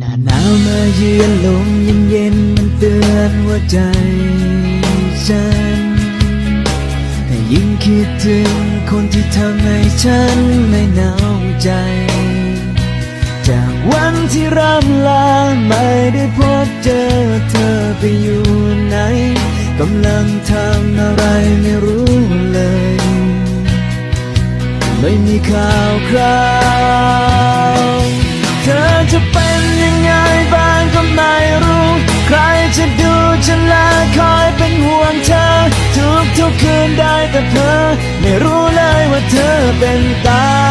หน้าหนาวมาเยือนลมเย็นเย็นมันเตือนหัวใจฉันแต่ยิ่งคิดถึงคนที่ทำให้ฉันไม่หนาวใจ จากวันที่ร่ำลาไม่ได้พบเจอเธอไปอยู่ไหนกำลังทำอะไรไม่รู้เลย ไม่มีข่าวคราว benta